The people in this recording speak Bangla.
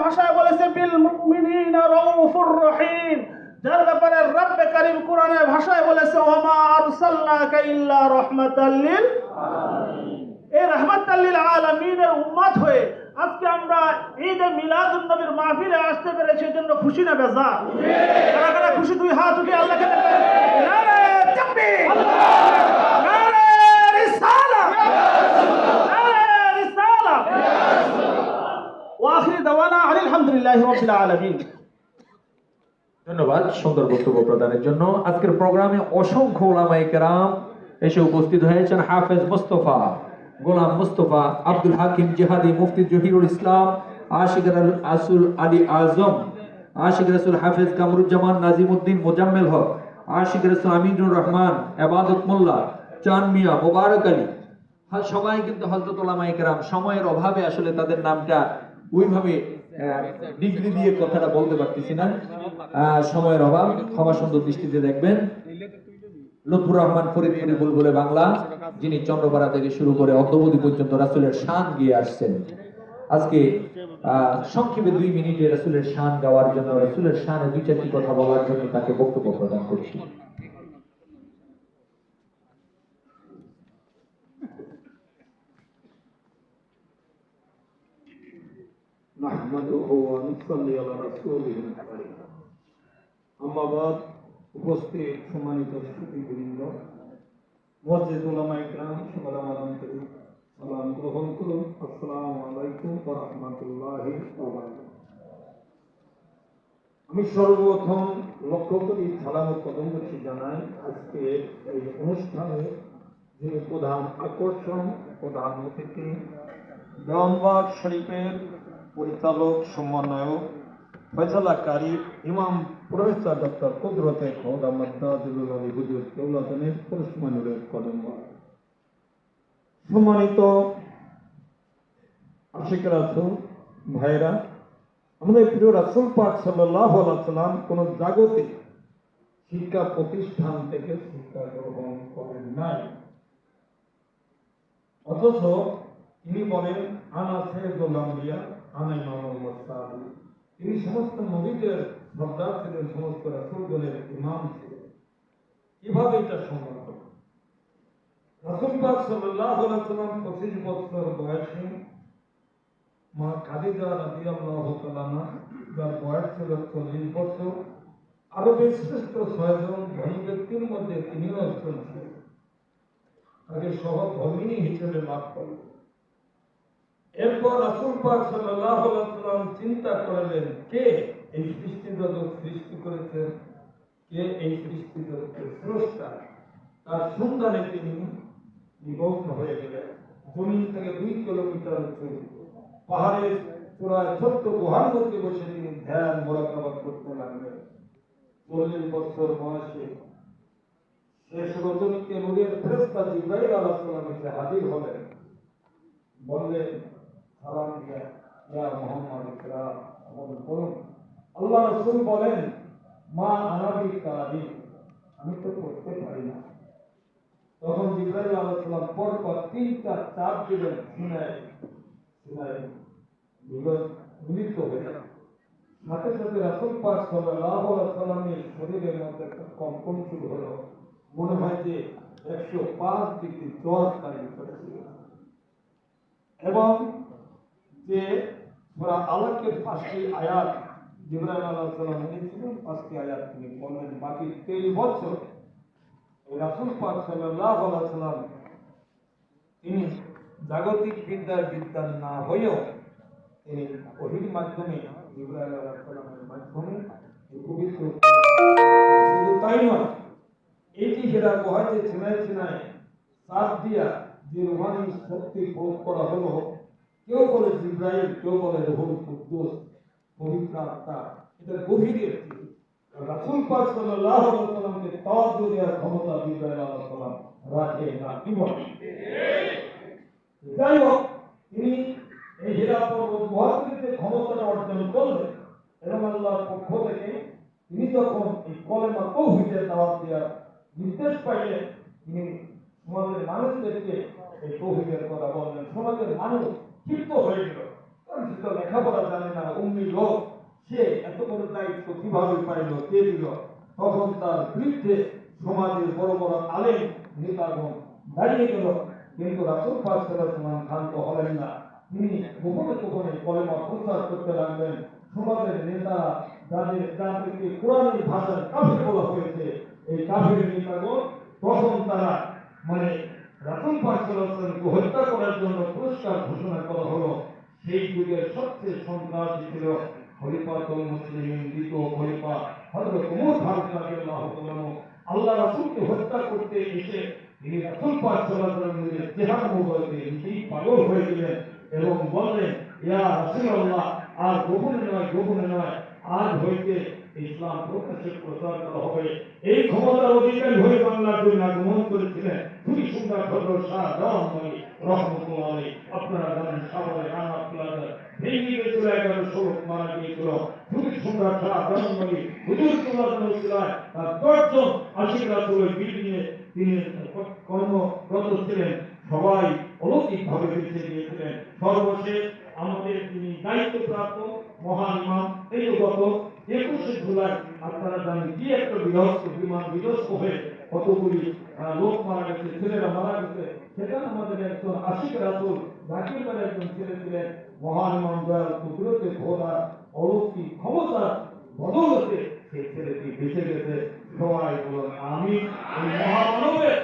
ভাষায় বলেছে বিল মুমিনিনা রাউফুর রহিম। যার ব্যাপারে রব্বে কারীম কোরআনের ভাষায় বলেছে ওমা আরসালনাকা ইল্লা রাহমাতাল লিল এই রহমাতাল লিল আলামিনের উম্মত হয়ে আজকে আমরা ঈদে মিলাদুন নবীর মাহফিলে আসতে পেরেছি এজন্য খুশি না বেজার? কারা কারা খুশি দুই হাত উঠে আল্লাহকে দেখবেন নারে তাকবীর। নারে রহমতুল্লাহ আলমিন। ধন্যবাদ সুন্দর বক্তব্য প্রদানের জন্য। আজকের প্রোগ্রামে অসংখ্য ওলামাই কেরাম এসে উপস্থিত হয়েছেন হাফেজ মোস্তফা, গোলাম মোস্তফা, আব্দুল হাকিম জেহাদি, মুফতি জহিরুল ইসলাম, আশিক আসুল আলী আজম, আশিক রসুল হাফেজ কামরুজ্জামান নাজিমুদ্দিন মোজাম্মেল হক, আশিক রসুল আমিনুর রহমান এবাদত মোল্লা চান মিয়া মোবারক আলী। হ্যাঁ, সবাই কিন্তু হজরত ওলামাই কেরাম, সময়ের অভাবে আসলে তাদের নামটা ওইভাবে ডিগ্রি দিয়ে কথাটা বলতে পারতেছি না। সময়ের অভাব ক্ষমা সুন্দর দৃষ্টিতে দেখবেন। লুৎফুর রহমান ফরিদপুরি বুলবুলে বাংলা যিনি চন্দ্রপাড়া থেকে শুরু করে অদ্যবধি পর্যন্ত রাসুলের শান গিয়ে আসছেন। আজকে আহ, সংক্ষেপে দুই মিনিটে রাসুলের শান গাওয়ার জন্য রাসুলের শানে দুই চারটি কথা বলার জন্য তাকে বক্তব্য প্রদান করছি। نحمده ونصلي على رسوله الكريم أما بعد উপস্থিত সম্মানিত সুদীবৃন্দ মসজিদ উলামা ইকরাম সকল আমার অন্তরে সালাম গ্রহণ করুন আসসালামু আলাইকুম ওয়া রাহমাতুল্লাহি ওয়া বারাকাতুহু আমি সর্বপ্রথম লক্ষ্য করি সালামত কদম করছি জানাই আজকে এই অনুষ্ঠানে যিনি প্রধান আকর্ষণ প্রধান অতিথি দেওয়ানবাগ শরীফের পরিচালক, সমন্বয়ক ফয়সালা কারি ইমাম, প্রফেসর ডক্টর কুদরতে খোদ আহমদ দাদুল আলী হুজুর কেউলাতনের পরশমানুরের কদম সম্মানিত আশিক ভাইরা, আমাদের প্রিয় রাসুল পাক সাল্লাহ সাল্লাম কোন জাগতিক শিক্ষা প্রতিষ্ঠান থেকে শিক্ষা গ্রহণ করেন নাই। অথচ তিনি বলেন, আনা সৈয়দুল আনা ইমামুল সাহাবি তিনি সমস্ত ছিলেন সমস্ত রাসূলগণের ইমাম ছিলেন। কীভাবে এটা সম্ভব সাল্লাল্লাহু সাল্লাম 25 বছর বয়সে। মা খাদিজা রাদিয়াল্লাহু তাআলা আনহা, যার বয়স ছিল 40 বছর। আরও বেশ শ্রেষ্ঠ ছয়জন ধনী ব্যক্তির মধ্যে তিনিও একজন ছিলেন। তাকে সহধর্মিনী হিসেবে লাভ করলেন এরপর রাসূল পাক আলাইহি চিন্তা করলেন, কে এই সৃষ্টি জগৎ সৃষ্টি করেছেন কে এই সৃষ্টি জগতের স্রষ্টা? তার সন্ধানে তিনি নিমগ্ন হয়ে গেলেন। জমিন থেকে দুই কিলোমিটার উঁচু পাহাড়ের চূড়ায় ছোট্ট গুহার মধ্যে বসে তিনি ধ্যান, মোরাকাবাদ করতে লাগলেন। চল্লিশ বছর বয়সে শেষ রজনীতে নূরের ফেরেশতা জিব্রাইল আলাইহিস সালাম এসে হাজির হলেন। বললেন সালাম দিয়া, ইয়া মুহাম্মদ ইকরাম আমল করুন। আল্লাহ রাসূল বলেন, মা আনাবি কারি আমি তো পড়তে পারি না। তখন জিব্রাইল পর পর তিনটা চাপ দিলেন, সিনাই সিনাই। মিলত- হয়ে সাথে সাথে রাসূল সাল্লাল্লাহু আলাইহি সাল্লামের শরীরের মধ্যে একটা কম্পন শুরু হলো। মনে হয় যে একশো পাঁচ ডিগ্রি জ্বর তার ভিতরে এবং যে সুরা আলাকের পাঁচটি আয়াত, জিবরাইল আলাইহিস সালাম এনেছিলেন পাঁচটি আয়াত তিনি বাকি তেইশ বছর। রাসূল পাক সাল্লাল্লাহু আলাইহি সাল্লাম তিনি জাগতিক বিদ্যার বিদ্যান না হয়েও তিনি ওহির মাধ্যমে জিবরাইল আলাইহিস সালামের মাধ্যমে পবিত্র শুধু তাই নয় হেরা গুহায় যে ছিনায় ছিনায় সাপ দিয়া যে রুহানি শক্তি প্রয়োগ করা হলো কেউ বলে জিব্রাইল কেউ বলে রহুল কুদ্দুস পবিত্র আত্মা এটা গভীরে রাসূল পাক সাল্লাল্লাহু আলাইহি ওয়াসাল্লামকে তাওয়াজ্জু দেওয়ার ক্ষমতা জিব্রাইল আলাইহিস সালাম রাখে না কি বলে যাই হোক, তিনি এই হীরা পর্বত মহাত্মীতে ক্ষমতাটা অর্জন করলেন। এবং আল্লাহর পক্ষ থেকে তিনি যখন এই কলেমা তৌহিদের দাওয়াত দেওয়ার নির্দেশ পাইলেন, তিনি সমাজের মানুষদেরকে এই তৌহিদের কথা বললেন। সমাজের মানুষ ক্ষিপ্ত হয়ে গেল। কারণ সে তো লেখাপড়া জানে না উম্মি লোক। সে এত বড় দায়িত্ব কীভাবে পাইল, কে দিল? তখন তার বিরুদ্ধে সমাজের বড় বড় আলেম নেতাগণ দাঁড়িয়ে গেল। কিন্তু রাসুল পাকসালাম ক্ষান্ত হলেন না। তিনি গোপনে গোপনে কলেমা প্রচার করতে লাগলেন। সমাজের নেতারা যাদের যাদেরকে কোরআনের ভাষায় কাফের বলা হয়েছে, এই কাফের নেতাগণ তখন তারা মানে রাসুল পাকসালামকে হত্যা করার জন্য পুরস্কার ঘোষণা করা হলো, সেই যুগের সবচেয়ে সন্ত্রাসী ছিল খলিফাতুল মুসলিমিন দ্বিতীয় খলিফা হযরত ওমর ফারুক রাদিয়াল্লাহু আল্লাহ রাসূলকে হত্যা করতে এসে তিনি রাসূল পাক সাল্লাল্লাহু আলাইহি ওয়াসাল্লামের চেহারা মুবারকে নিজেই পাগল হয়ে গেলেন এবং বললেন, ইয়া রাসূলুল্লাহ, আর গোপনে নয় গোপনে নয়, আজ হইতে ইসলাম প্রকাশ্যে প্রচার করা হবে, এই ক্ষমতার অধিকারী হয়ে বাংলার জন্য আগমন করেছিলেন। খুবই সুন্দর খবর শাহ রহমানি রহমতুল্লাহ আপনারা জানেন সাবরে রানা প্লাজা ভেঙে গিয়েছিল এগারো ষোলো মারা গিয়েছিল। খুবই সুন্দর ছিলেন। সবাই বেঁচে গিয়েছিলেন। সর্বশেষ আমাদের তিনি দায়িত্বপ্রাপ্ত মহান ইমাম, এই গত একুশে জুলাই আপনারা জানেন কি একটা বিধ্বস্ত বিমান বিধ্বস্ত হয়ে কতগুলি লোক মারা গেছে, ছেলেরা মারা গেছে। সেখানে আমাদের একজন আশিক রাসুল জাকির একজন ছেলে ছিলেন, মহান ইমাম দয়াল কুদরতে ঘোড়া, অলৌকিক ক্ষমতা, বদলতে সেই ছেলেটি বেঁচে গেছে। সবাই বলুন আমি এই মহামানবের